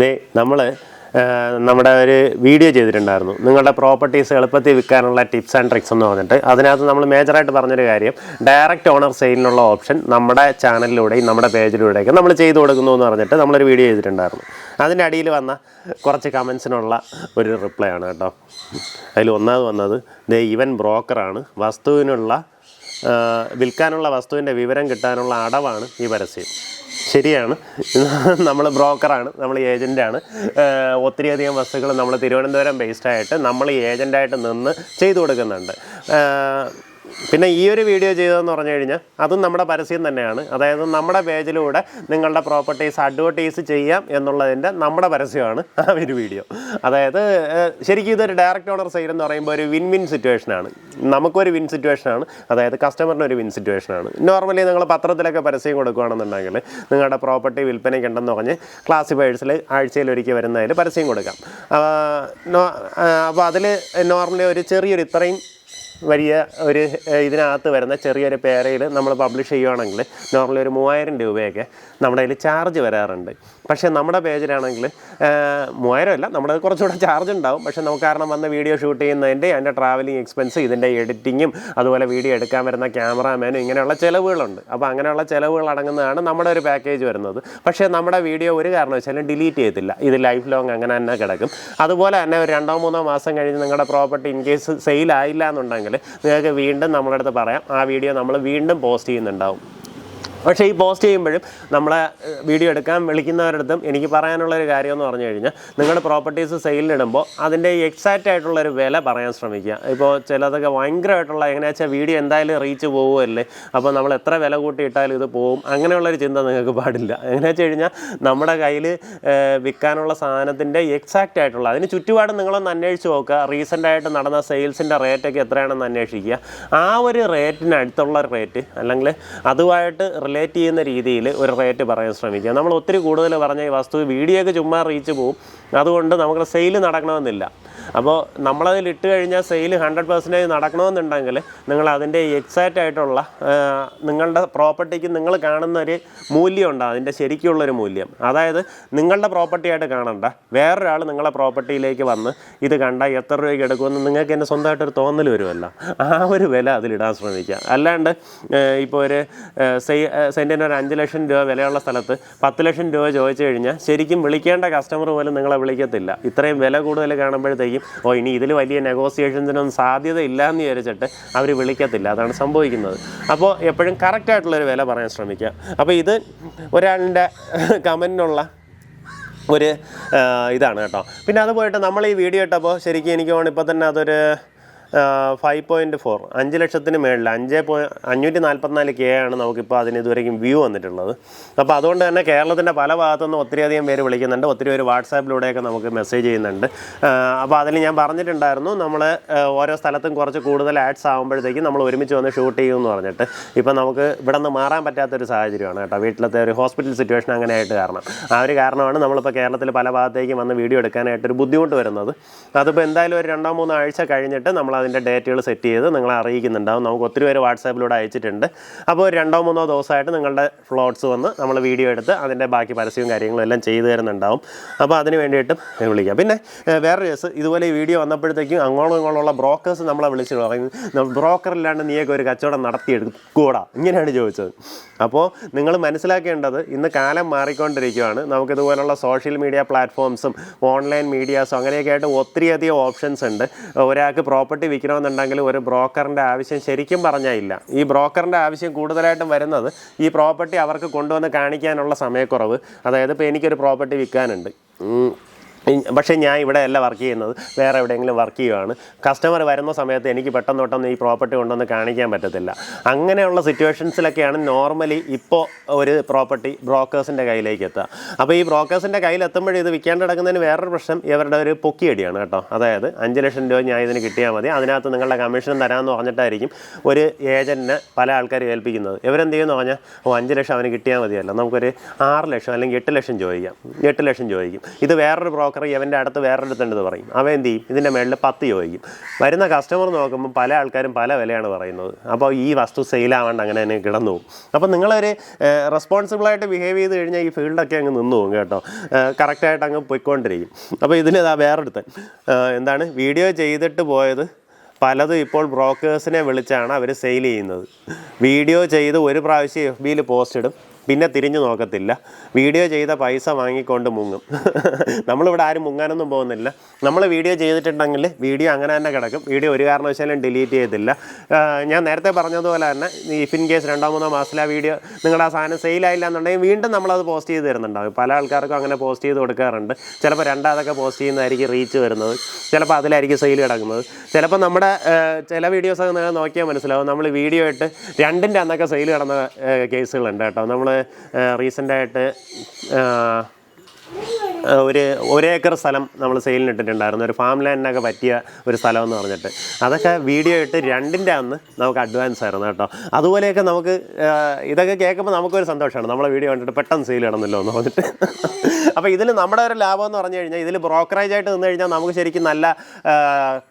ദേ നമ്മൾ നമ്മുടെ ഒരു വീഡിയോ ചെയ്തിട്ടുണ്ടായിരുന്നു. നിങ്ങളുടെ പ്രോപ്പർട്ടീസ് എളുപ്പത്തിൽ വിൽക്കാനുള്ള ടിപ്സ് ആൻഡ് ട്രിക്സ് എന്ന് പറഞ്ഞിട്ട്. അതിനകത്ത് നമ്മൾ മേജറായിട്ട് പറഞ്ഞൊരു കാര്യം ഡയറക്റ്റ് ഓണർ സെയിലിനുള്ള ഓപ്ഷൻ നമ്മുടെ ചാനലിലൂടെയും നമ്മുടെ പേജിലൂടെയൊക്കെ നമ്മൾ ചെയ്തു കൊടുക്കുന്നു എന്ന് പറഞ്ഞിട്ട് നമ്മളൊരു വീഡിയോ ചെയ്തിട്ടുണ്ടായിരുന്നു. അതിന്റെ അടിയിൽ വന്ന കുറച്ച് കമൻസിനുള്ള ഒരു റിപ്ലൈ ആണ് കേട്ടോ. അതിൽ ഒന്നാമത് വന്നത് ദേ ഇവൻ ബ്രോക്കറാണ് വസ്തുവിനുള്ള വിൽക്കാനുള്ള വസ്തുവിന്റെ വിവരം കിട്ടാനുള്ള അടവാണ് ഈ പരസ്യം. ശരിയാണ്. നമ്മൾ ബ്രോക്കറാണ് നമ്മൾ ഏജന്റാണ് ഒത്തിരിയധികം വസ്തുക്കൾ നമ്മൾ തിരുവനന്തപുരം ബേസ്ഡ് ആയിട്ട് നമ്മൾ ഏജന്റായിട്ട് നിന്ന് ചെയ്തു കൊടുക്കുന്നുണ്ട്. പിന്നെ ഈ ഒരു വീഡിയോ ചെയ്തതെന്ന് പറഞ്ഞു കഴിഞ്ഞാൽ അതും നമ്മുടെ പരസ്യം തന്നെയാണ്. അതായത് നമ്മുടെ പേജിലൂടെ നിങ്ങളുടെ പ്രോപ്പർട്ടീസ് അഡ്വർട്ടൈസ് ചെയ്യാം എന്നുള്ളതിന്റെ നമ്മുടെ പരസ്യമാണ് ആ ഒരു വീഡിയോ അതായത് ശരിക്കും ഇതൊരു ഡയറക്റ്റ് ഓണർ സെയിൽ എന്ന് പറയുമ്പോൾ ഒരു വിൻ വിൻ സിറ്റുവേഷനാണ് നമുക്കൊരു വിൻ സിറ്റുവേഷനാണ് അതായത് കസ്റ്റമറിന് ഒരു വിൻ സിറ്റുവേഷനാണ് നോർമലി നിങ്ങൾ പത്രത്തിലൊക്കെ പരസ്യം കൊടുക്കുകയാണെന്നുണ്ടെങ്കിൽ നിങ്ങളുടെ പ്രോപ്പർട്ടി വിൽപ്പനയ്ക്കുണ്ടെന്ന് പറഞ്ഞ് ക്ലാസിഫയേഴ്സിൽ ആഴ്ചയിൽ ഒരിക്കൽ വരുന്നതിൽ പരസ്യം കൊടുക്കാം. അപ്പോൾ അതിൽ നോർമലി ഒരു ചെറിയൊരു ഇത്രയും വലിയ ഒരു ഇതിനകത്ത് വരുന്ന ചെറിയൊരു പേരയിൽ നമ്മൾ പബ്ലിഷ് ചെയ്യുവാണെങ്കിൽ നോർമലി ഒരു മൂവായിരം രൂപയൊക്കെ നമ്മുടെ കയ്യിൽ ചാർജ് വരാറുണ്ട്. പക്ഷേ നമ്മുടെ പേജിലാണെങ്കിൽ മൂവായിരം അല്ല നമ്മുടെ കുറച്ചുകൂടെ ചാർജ് ഉണ്ടാവും. പക്ഷേ നമുക്ക് കാരണം വന്ന വീഡിയോ ഷൂട്ട് ചെയ്യുന്നതിന്റെ അതിന്റെ ട്രാവലിംഗ് എക്സ്പെൻസ് ഇതിന്റെ എഡിറ്റിങ്ങും അതുപോലെ വീഡിയോ എടുക്കാൻ വരുന്ന ക്യാമറാമാനും ഇങ്ങനെയുള്ള ചിലവുകളുണ്ട്. അപ്പോൾ അങ്ങനെയുള്ള ചിലവുകൾ അടങ്ങുന്നതാണ് നമ്മുടെ ഒരു പാക്കേജ് വരുന്നത്. പക്ഷേ നമ്മുടെ വീഡിയോ ഒരു കാരണവശാലും ഡിലീറ്റ് ചെയ്യത്തില്ല. ഇത് ലൈഫ് ലോങ് അങ്ങനെ തന്നെ കിടക്കും. അതുപോലെ തന്നെ ഒരു രണ്ടോ മൂന്നോ മാസം കഴിഞ്ഞ് നിങ്ങളുടെ പ്രോപ്പർട്ടി ഇൻ കേസ് സെയിൽ ആയില്ല എന്നുണ്ടെങ്കിൽ നിങ്ങൾക്ക് വീണ്ടും നമ്മളടുത്ത് പറയാം. ആ വീഡിയോ നമ്മൾ വീണ്ടും പോസ്റ്റ് ചെയ്യുന്നുണ്ടാവും. പക്ഷേ ഈ പോസ്റ്റ് ചെയ്യുമ്പോഴും നമ്മളെ വീഡിയോ എടുക്കാൻ വിളിക്കുന്നവരുടെ അടുത്തും എനിക്ക് പറയാനുള്ള ഒരു കാര്യം എന്ന് പറഞ്ഞു കഴിഞ്ഞാൽ നിങ്ങളുടെ പ്രോപ്പർട്ടീസ് സെയിലിടുമ്പോൾ അതിന്റെ എക്സാക്റ്റ് ആയിട്ടുള്ള ഒരു വില പറയാൻ ശ്രമിക്കുക. ഇപ്പോൾ ചിലതൊക്കെ ഭയങ്കരമായിട്ടുള്ള എങ്ങനെയാ വെച്ചാൽ വീഡിയോ എന്തായാലും റീച്ച് പോകുമല്ലേ അപ്പോൾ നമ്മൾ എത്ര വില കൂട്ടിയിട്ടാലും ഇത് പോകും അങ്ങനെയുള്ളൊരു ചിന്ത നിങ്ങൾക്ക് പാടില്ല. എങ്ങനെയാ വെച്ച് കഴിഞ്ഞാൽ നമ്മുടെ കയ്യിൽ വിൽക്കാനുള്ള സാധനത്തിന്റെ എക്സാക്റ്റ് ആയിട്ടുള്ള അതിന് ചുറ്റുപാടും നിങ്ങളൊന്ന് അന്വേഷിച്ച് നോക്കുക. റീസെന്റ് ആയിട്ട് നടന്ന സെയിൽസിന്റെ റേറ്റൊക്കെ എത്രയാണെന്ന് അന്വേഷിക്കുക. ആ ഒരു റേറ്റിനടുത്തുള്ള റേറ്റ് അല്ലെങ്കിൽ അതുമായിട്ട് റിലേറ്റ് ചെയ്യുന്ന രീതിയിൽ ഒരു റേറ്റ് പറയാൻ ശ്രമിക്കുക. നമ്മൾ ഒത്തിരി കൂടുതൽ പറഞ്ഞ ഈ വസ്തു വീഡിയോക്ക് ചുമ്മാ റീച്ച് പോവും. അതുകൊണ്ട് നമുക്ക് സെയിൽ നടക്കണമെന്നില്ല. അപ്പോൾ നമ്മളതിൽ ഇട്ട് കഴിഞ്ഞാൽ സെയിൽ ഹൺഡ്രഡ് പെർസെന്റേജ് നടക്കണമെന്നുണ്ടെങ്കിൽ നിങ്ങൾ അതിന്റെ എക്സാക്റ്റ് ആയിട്ടുള്ള നിങ്ങളുടെ പ്രോപ്പർട്ടിക്ക് നിങ്ങൾ കാണുന്ന ഒരു മൂല്യം ഉണ്ട്. അതിന്റെ ശരിക്കുള്ളൊരു മൂല്യം. അതായത് നിങ്ങളുടെ പ്രോപ്പർട്ടി ആയിട്ട് കാണണ്ട. വേറൊരാൾ നിങ്ങളുടെ പ്രോപ്പർട്ടിയിലേക്ക് വന്ന് ഇത് കണ്ടാൽ എത്ര രൂപയ്ക്ക് എടുക്കുമെന്ന് നിങ്ങൾക്ക് എന്റെ സ്വന്തമായിട്ടൊരു തോന്നൽ വരുമല്ലോ. ആ ഒരു വില അതിലിടാൻ ശ്രമിക്കുക. അല്ലാണ്ട് ഇപ്പോൾ ഒരു സെയ് സെന്റിന് ഒരു അഞ്ച് ലക്ഷം രൂപ വിലയുള്ള സ്ഥലത്ത് പത്ത് ലക്ഷം രൂപ ചോദിച്ചു കഴിഞ്ഞാൽ ശരിക്കും വിളിക്കേണ്ട കസ്റ്റമർ പോലും നിങ്ങളെ വിളിക്കത്തില്ല. ഇത്രയും വില കൂടുതൽ കാണുമ്പോഴത്തേക്കും ഓ ഇനി ഇതിൽ വലിയ നെഗോസിയേഷൻസിനൊന്നും സാധ്യത ഇല്ല എന്ന് വിചാരിച്ചിട്ട് അവർ വിളിക്കത്തില്ല. അതാണ് സംഭവിക്കുന്നത്. അപ്പോൾ എപ്പോഴും കറക്റ്റായിട്ടുള്ളൊരു വില പറയാൻ ശ്രമിക്കുക. അപ്പോൾ ഇത് ഒരാളിന്റെ കമന്റിനുള്ള ഒരു ഇതാണ് കേട്ടോ. പിന്നെ അത് പോയിട്ട് നമ്മൾ ഈ വീഡിയോ ഇട്ടപ്പോൾ ശരിക്കും എനിക്ക് തോന്നുന്നു ഇപ്പോൾ തന്നെ അതൊരു ഫൈവ് പോയിന്റ് ഫോർ അഞ്ച് ലക്ഷത്തിന് മേളിൽ അഞ്ച് പോയി അഞ്ഞൂറ്റി നാൽപ്പത്തിനാല് കെ ആണ് നമുക്കിപ്പോൾ അതിന് ഇതുവരെയും വ്യൂ വന്നിട്ടുള്ളത്. അപ്പോൾ അതുകൊണ്ട് തന്നെ കേരളത്തിന്റെ പല ഭാഗത്തുനിന്ന് ഒത്തിരിയധികം പേര് വിളിക്കുന്നുണ്ട്. ഒത്തിരി പേര് വാട്സാപ്പിലൂടെയൊക്കെ നമുക്ക് മെസ്സേജ് ചെയ്യുന്നുണ്ട്. അപ്പോൾ അതിൽ ഞാൻ പറഞ്ഞിട്ടുണ്ടായിരുന്നു നമ്മൾ ഓരോ സ്ഥലത്തും കുറച്ച് കൂടുതൽ ആഡ്സ് ആകുമ്പോഴത്തേക്കും നമ്മൾ ഒരുമിച്ച് വന്ന് ഷൂട്ട് ചെയ്യുമെന്ന് പറഞ്ഞിട്ട്. ഇപ്പോൾ നമുക്ക് ഇവിടെ നിന്ന് മാറാൻ പറ്റാത്തൊരു സാഹചര്യമാണ് കേട്ടോ. വീട്ടിലത്തെ ഒരു ഹോസ്പിറ്റൽ സിറ്റുവേഷൻ അങ്ങനെ ആയിട്ട് കാരണം. ആ ഒരു കാരണമാണ് നമ്മളിപ്പോൾ കേരളത്തിൽ പല ഭാഗത്തേക്കും വന്ന് വീഡിയോ എടുക്കാനായിട്ടൊരു ബുദ്ധിമുട്ട് വരുന്നത്. അതിപ്പോൾ എന്തായാലും ഒരു രണ്ടോ മൂന്നോ ആഴ്ച കഴിഞ്ഞിട്ട് നമ്മൾ അതിന്റെ ഡേറ്റുകൾ സെറ്റ് ചെയ്ത് നിങ്ങളെ അറിയിക്കുന്നുണ്ടാവും. നമുക്ക് ഒത്തിരി പേര് വാട്സാപ്പിലൂടെ അയച്ചിട്ടുണ്ട്. അപ്പോൾ രണ്ടോ മൂന്നോ ദിവസമായിട്ട് നിങ്ങളുടെ ഫ്ലോട്ട്സ് വന്ന് നമ്മൾ വീഡിയോ എടുത്ത് അതിന്റെ ബാക്കി പരസ്യവും കാര്യങ്ങളും എല്ലാം ചെയ്തു തരുന്നുണ്ടാവും. അപ്പോൾ അതിന് വേണ്ടിയിട്ടും വിളിക്കാം. പിന്നെ വേറൊരു കേസ് ഇതുപോലെ ഈ വീഡിയോ വന്നപ്പോഴത്തേക്കും അങ്ങോളം ഇങ്ങോളമുള്ള ബ്രോക്കേഴ്സ് നമ്മളെ വിളിച്ച് പറയും ബ്രോക്കറില്ലാണ്ട് നീയൊക്കെ ഒരു കച്ചവടം നടത്തിയെടുക്കൂടാ ഇങ്ങനെയാണ് ചോദിച്ചത്. അപ്പോൾ നിങ്ങൾ മനസ്സിലാക്കേണ്ടത് ഇന്ന് കാലം മാറിക്കൊണ്ടിരിക്കുകയാണ് നമുക്കിതുപോലുള്ള സോഷ്യൽ മീഡിയ പ്ലാറ്റ്ഫോംസും ഓൺലൈൻ മീഡിയാസും അങ്ങനെയൊക്കെ ആയിട്ട് ഒത്തിരിയധികം ഓപ്ഷൻസ് ഉണ്ട്. ഒരാൾക്ക് പ്രോപ്പർട്ടി വിൽക്കണമെന്നുണ്ടെങ്കിൽ ഒരു ബ്രോക്കറിന്റെ ആവശ്യം ശരിക്കും പറഞ്ഞാൽ ഇല്ല. ഈ ബ്രോക്കറിന്റെ ആവശ്യം കൂടുതലായിട്ടും വരുന്നത് ഈ പ്രോപ്പർട്ടി അവർക്ക് കൊണ്ടുവന്ന് കാണിക്കാനുള്ള സമയക്കുറവ്. അതായത് ഇപ്പോൾ എനിക്കൊരു പ്രോപ്പർട്ടി വിൽക്കാനുണ്ട്. പക്ഷേ ഞാൻ ഇവിടെ അല്ല വർക്ക് ചെയ്യുന്നത്. വേറെ എവിടെയെങ്കിലും വർക്ക് ചെയ്യുവാണ്. കസ്റ്റമർ വരുന്ന സമയത്ത് എനിക്ക് പെട്ടെന്ന് പെട്ടെന്ന് ഈ പ്രോപ്പർട്ടി കൊണ്ടൊന്ന് കാണിക്കാൻ പറ്റത്തില്ല. അങ്ങനെയുള്ള സിറ്റുവേഷൻസിലൊക്കെയാണ് നോർമലി ഇപ്പോൾ ഒരു പ്രോപ്പർട്ടി ബ്രോക്കേഴ്സിന്റെ കയ്യിലേക്ക് എത്തുക. അപ്പോൾ ഈ ബ്രോക്കേഴ്സിന്റെ കയ്യിൽ എത്തുമ്പോഴേ ഇത് വിൽക്കാണ്ട് കിടക്കുന്നതിന് വേറൊരു പ്രശ്നം ഇവരുടെ ഒരു പൊക്കിയടിയാണ് കേട്ടോ. അതായത് അഞ്ച് ലക്ഷം രൂപ ഞാൻ ഇതിന് കിട്ടിയാൽ മതി. അതിനകത്ത് നിങ്ങളുടെ കമ്മീഷൻ തരാമെന്ന് പറഞ്ഞിട്ടായിരിക്കും ഒരു ഏജന്റിനെ പല ആൾക്കാർ ഏൽപ്പിക്കുന്നത്. ഇവരെന്ത് ചെയ്യുമെന്ന് പറഞ്ഞാൽ ഓ അഞ്ച് ലക്ഷം അവന് കിട്ടിയാൽ മതിയല്ലോ. നമുക്കൊരു ആറ് ലക്ഷം അല്ലെങ്കിൽ എട്ട് ലക്ഷം ചോദിക്കാം. എട്ട് ലക്ഷം ചോദിക്കും. ഇത് വേറൊരു ബ്രോക്കർ ബ്രോക്കർ ഇവന്റെ അടുത്ത് വേറൊരിടത്തുണ്ടെന്ന് പറയും. അവൻ എന്ത് ചെയ്യും? ഇതിന്റെ മേളിൽ പത്ത് ചോദിക്കും. വരുന്ന കസ്റ്റമർ നോക്കുമ്പോൾ പല ആൾക്കാരും പല വിലയാണ് പറയുന്നത്. അപ്പോൾ ഈ വസ്തു സെയിലാവാണ്ട് അങ്ങനെ തന്നെ കിടന്നു പോകും. അപ്പോൾ നിങ്ങളൊരു റെസ്പോൺസിബിളായിട്ട് ബിഹേവ് ചെയ്ത് കഴിഞ്ഞാൽ ഈ ഫീൽഡൊക്കെ അങ്ങ് നിന്നു പോകും കേട്ടോ. കറക്റ്റായിട്ട് അങ്ങ് പോയിക്കൊണ്ടിരിക്കും. അപ്പോൾ ഇതിന് ഇതാ വേറൊരുത്തൻ ഏഹ് എന്താണ്? വീഡിയോ ചെയ്തിട്ട് പോയത് പലതും ഇപ്പോൾ ബ്രോക്കേഴ്സിനെ വിളിച്ചാണ് അവർ സെയിൽ ചെയ്യുന്നത്. വീഡിയോ ചെയ്ത് ഒരു പ്രാവശ്യം എഫ് ബിയിൽ പോസ്റ്റ് ഇടും. പിന്നെ തിരിഞ്ഞു നോക്കത്തില്ല. വീഡിയോ ചെയ്ത പൈസ വാങ്ങിക്കൊണ്ട് മുങ്ങും. നമ്മളിവിടെ ആരും മുങ്ങാനൊന്നും പോകുന്നില്ല. നമ്മൾ വീഡിയോ ചെയ്തിട്ടുണ്ടെങ്കിൽ വീഡിയോ അങ്ങനെ തന്നെ കിടക്കും. വീഡിയോ ഒരു കാരണവശാലും ഡിലീറ്റ് ചെയ്തില്ല ഞാൻ നേരത്തെ പറഞ്ഞതുപോലെ തന്നെ ഇഫ് ഇൻ കേസ് രണ്ടോ മൂന്നോ മാസത്തിൽ ആ വീഡിയോ നിങ്ങളുടെ ആ സാധനം സെയിലായില്ല എന്നുണ്ടെങ്കിൽ വീണ്ടും നമ്മളത് പോസ്റ്റ് ചെയ്ത് തരുന്നുണ്ടാവും. പല ആൾക്കാർക്കും അങ്ങനെ പോസ്റ്റ് ചെയ്ത് കൊടുക്കാറുണ്ട്. ചിലപ്പോൾ രണ്ടാമതൊക്കെ പോസ്റ്റ് ചെയ്യുന്നതായിരിക്കും റീച്ച് വരുന്നത്. ചിലപ്പോൾ അതിലായിരിക്കും സെയിൽ കിടക്കുന്നത്. ചിലപ്പോൾ നമ്മുടെ ചില വീഡിയോസൊക്കെ നിങ്ങൾ നോക്കിയാൽ മനസ്സിലാവും. നമ്മൾ വീഡിയോ ഇട്ട് രണ്ടിന്റെ അന്നൊക്കെ സെയിൽ കിടന്ന കേസുകളുണ്ട് കേട്ടോ. നമ്മൾ റീസെന്റായിട്ട് ഒരു ഒരേക്കർ സ്ഥലം നമ്മൾ സെയിലിന് ഇട്ടിട്ടുണ്ടായിരുന്നു. ഒരു ഫാം ലാൻഡിനൊക്കെ പറ്റിയ ഒരു സ്ഥലം എന്ന് പറഞ്ഞിട്ട്. അതൊക്കെ വീഡിയോ ഇട്ട് രണ്ടിന്റെ അന്ന് നമുക്ക് അഡ്വാൻസ് ആയിരുന്നു കേട്ടോ. അതുപോലെയൊക്കെ നമുക്ക് ഇതൊക്കെ കേൾക്കുമ്പോൾ നമുക്കൊരു സന്തോഷമാണ്. നമ്മളെ വീഡിയോ കണ്ടിട്ട് പെട്ടെന്ന് സെയിൽ ഇടുന്നല്ലോ എന്ന് പറഞ്ഞിട്ട്. അപ്പോൾ ഇതിൽ നമ്മുടെ ഒരു ലാഭം എന്ന് പറഞ്ഞു കഴിഞ്ഞാൽ ഇതിൽ ബ്രോക്കറേജ് ആയിട്ട് നിന്ന് കഴിഞ്ഞാൽ നമുക്ക് ശരിക്കും നല്ല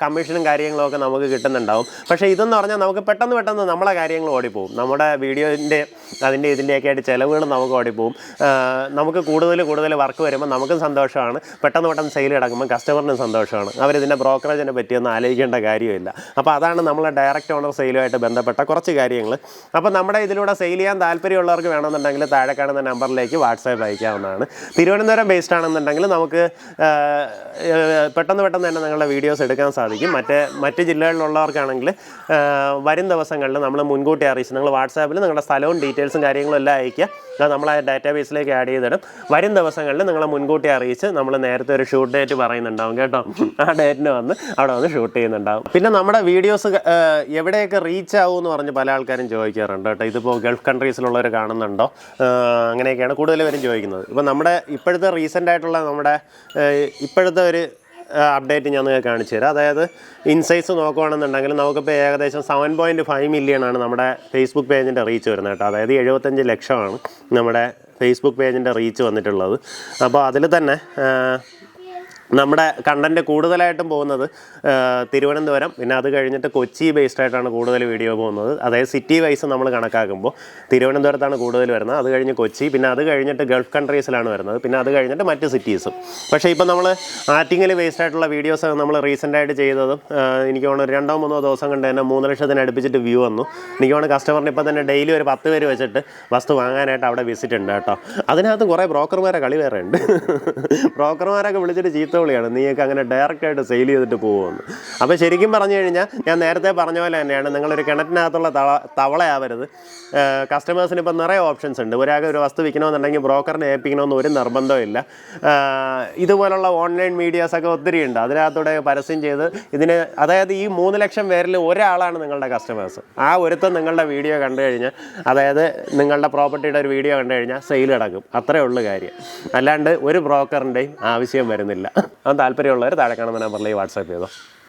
കമ്മീഷനും കാര്യങ്ങളൊക്കെ നമുക്ക് കിട്ടുന്നുണ്ടാവും. പക്ഷേ ഇതെന്ന് പറഞ്ഞാൽ നമുക്ക് പെട്ടെന്ന് പെട്ടെന്ന് നമ്മളെ കാര്യങ്ങൾ ഓടിപ്പോവും. നമ്മുടെ വീഡിയോന്റെ അതിന്റെ ഇതിന്റെയൊക്കെ ആയിട്ട് ചിലവുകൾ നമുക്ക് ഓടിപ്പോവും. നമുക്ക് കൂടുതൽ കൂടുതൽ വർക്ക് വരുമ്പോൾ നമുക്കും സന്തോഷമാണ്. പെട്ടെന്ന് പെട്ടെന്ന് സെയിൽ കിടക്കുമ്പോൾ കസ്റ്റമറിനും സന്തോഷമാണ്. അവരിതിന്റെ ബ്രോക്കറേജിനെ പറ്റിയൊന്നും ആലോചിക്കേണ്ട കാര്യമില്ല അപ്പോൾ അതാണ് നമ്മളെ ഡയറക്റ്റ് ഓണർ സെയിലുമായിട്ട് ബന്ധപ്പെട്ട കുറച്ച് കാര്യങ്ങൾ അപ്പോൾ നമ്മുടെ ഇതിലൂടെ സെയിൽ ചെയ്യാൻ താല്പര്യമുള്ളവർക്ക് വേണമെന്നുണ്ടെങ്കിൽ താഴെ കാണുന്ന നമ്പറിലേക്ക് വാട്സാപ്പ് അയക്കാവുന്നതാണ്. തിരുവനന്തപുരം ബേസ്ഡ് ആണെന്നുണ്ടെങ്കിൽ നമുക്ക് പെട്ടെന്ന് പെട്ടെന്ന് തന്നെ നിങ്ങളുടെ വീഡിയോസ് എടുക്കാൻ സാധിക്കും. മറ്റേ മറ്റ് ജില്ലകളിലുള്ളവർക്കാണെങ്കിൽ വരും ദിവസങ്ങളിൽ നമ്മൾ മുൻകൂട്ടി അറിയിച്ച് നിങ്ങൾ വാട്സാപ്പിൽ നിങ്ങളുടെ സ്ഥലവും ഡീറ്റെയിൽസും കാര്യങ്ങളും എല്ലാം അയക്കുക അത് നമ്മൾ ആ ഡാറ്റാബേസിലേക്ക് ആഡ് ചെയ്തിടും. വരും ദിവസങ്ങളിൽ നിങ്ങളെ മുൻകൂട്ടി അറിയിച്ച് നമ്മൾ നേരത്തെ ഒരു ഷൂട്ട് ഡേറ്റ് പറയുന്നുണ്ടാവും കേട്ടോ. ആ ഡേറ്റിന് വന്ന് അവിടെ വന്ന് ഷൂട്ട് ചെയ്യുന്നുണ്ടാവും. പിന്നെ നമ്മുടെ വീഡിയോസ് എവിടെയൊക്കെ റീച്ച് ആവും എന്ന് പറഞ്ഞ് പല ആൾക്കാരും ചോദിക്കാറുണ്ട് കേട്ടോ. ഇതിപ്പോൾ ഗൾഫ് കൺട്രീസിലുള്ളവർ കാണുന്നുണ്ടോ? അങ്ങനെയൊക്കെയാണ് കൂടുതൽ പേരും ചോദിക്കുന്നത്. ഇപ്പം നമ്മുടെ ഇപ്പോഴത്തെ റീസെന്റ് ആയിട്ടുള്ള നമ്മുടെ ഇപ്പോഴത്തെ ഒരു അപ്ഡേറ്റ് ഞാൻ നിങ്ങൾക്ക് കാണിച്ചു തരാം. അതായത് ഇൻസൈസ് നോക്കുകയാണെന്നുണ്ടെങ്കിൽ നമുക്കിപ്പോൾ ഏകദേശം സെവൻ പോയിന്റ് ഫൈവ് മില്യൺ ആണ് നമ്മുടെ ഫേസ്ബുക്ക് പേജിന്റെ റീച്ച് വരുന്നത് കേട്ടോ. അതായത് എഴുപത്തഞ്ച് ലക്ഷമാണ് നമ്മുടെ ഫേസ്ബുക്ക് പേജിന്റെ റീച്ച് വന്നിട്ടുള്ളത്. അപ്പോൾ അതിൽ തന്നെ നമ്മുടെ കണ്ടന്റ് കൂടുതലായിട്ടും പോകുന്നത് തിരുവനന്തപുരം. പിന്നെ അത് കഴിഞ്ഞിട്ട് കൊച്ചി ബേസ്ഡ് ആയിട്ടാണ് കൂടുതൽ വീഡിയോ പോകുന്നത്. അതായത് സിറ്റി വൈസ് നമ്മൾ കണക്കാക്കുമ്പോൾ തിരുവനന്തപുരത്താണ് കൂടുതൽ വരുന്നത്. അത് കഴിഞ്ഞ് കൊച്ചി പിന്നെ അത് കഴിഞ്ഞിട്ട് ഗൾഫ് കൺട്രീസിലാണ് വരുന്നത്. പിന്നെ അത് കഴിഞ്ഞിട്ട് മറ്റ് സിറ്റീസും പക്ഷേ ഇപ്പോൾ നമ്മൾ ആറ്റിങ്ങൽ ബേസ്ഡ് ആയിട്ടുള്ള വീഡിയോസ് നമ്മൾ റീസെന്റായിട്ട് ചെയ്തതും എനിക്ക് തോന്നുന്നു രണ്ടോ മൂന്നോ ദിവസം കണ്ട് തന്നെ മൂന്ന് ലക്ഷത്തിന് അടുപ്പിച്ചിട്ട് വ്യൂ വന്നു. എനിക്ക് തോന്നുന്നു കസ്റ്റമറിന് ഇപ്പം തന്നെ ഡെയിലി ഒരു പത്ത് പേര് വെച്ചിട്ട് വസ്തു വാങ്ങാനായിട്ട് അവിടെ വിസിറ്റ് ഉണ്ട് കേട്ടോ. അതിനകത്ത് കുറേ ബ്രോക്കർമാരെ കളി വേറെ ഉണ്ട് ബ്രോക്കർമാരൊക്കെ വിളിച്ചിട്ട് ചീത്ത വിളിയാണ് നീയൊക്കെ അങ്ങനെ ഡയറക്റ്റായിട്ട് സെയിൽ ചെയ്തിട്ട് പോകുമെന്ന് അപ്പോൾ ശരിക്കും പറഞ്ഞു കഴിഞ്ഞാൽ ഞാൻ നേരത്തെ പറഞ്ഞ പോലെ തന്നെയാണ് നിങ്ങളൊരു കിണറ്റിനകത്തുള്ള തവ തവളയാവരുത്. കസ്റ്റമേഴ്സിന് ഇപ്പം നിറയെ ഓപ്ഷൻസ് ഉണ്ട്. ഒരാൾക്ക് ഒരു വസ്തു വിൽക്കണമെന്നുണ്ടെങ്കിൽ ബ്രോക്കറിനെ ഏൽപ്പിക്കണമെന്ന് ഒരു നിർബന്ധമില്ല ഇതുപോലുള്ള ഓൺലൈൻ മീഡിയാസൊക്കെ ഒത്തിരി ഉണ്ട്. അതിനകത്തൂടെ പരസ്യം ചെയ്ത് ഇതിന് അതായത് ഈ മൂന്ന് ലക്ഷം പേരിൽ ഒരാളാണ് നിങ്ങളുടെ കസ്റ്റമേഴ്സ് ആ ഒരുത്തം നിങ്ങളുടെ വീഡിയോ കണ്ടു കഴിഞ്ഞാൽ അതായത് നിങ്ങളുടെ പ്രോപ്പർട്ടിയുടെ ഒരു വീഡിയോ കണ്ടു കഴിഞ്ഞാൽ സെയിൽ കിടക്കും അത്രേ ഉള്ളൂ കാര്യം. അല്ലാണ്ട് ഒരു ബ്രോക്കറിന്റെയും ആവശ്യം വരുന്നില്ല. അത് താല്പര്യമുള്ളവർ താഴെ കാണുന്ന നമ്പറിലേക്ക് വാട്സാപ്പ് ചെയ്തോ.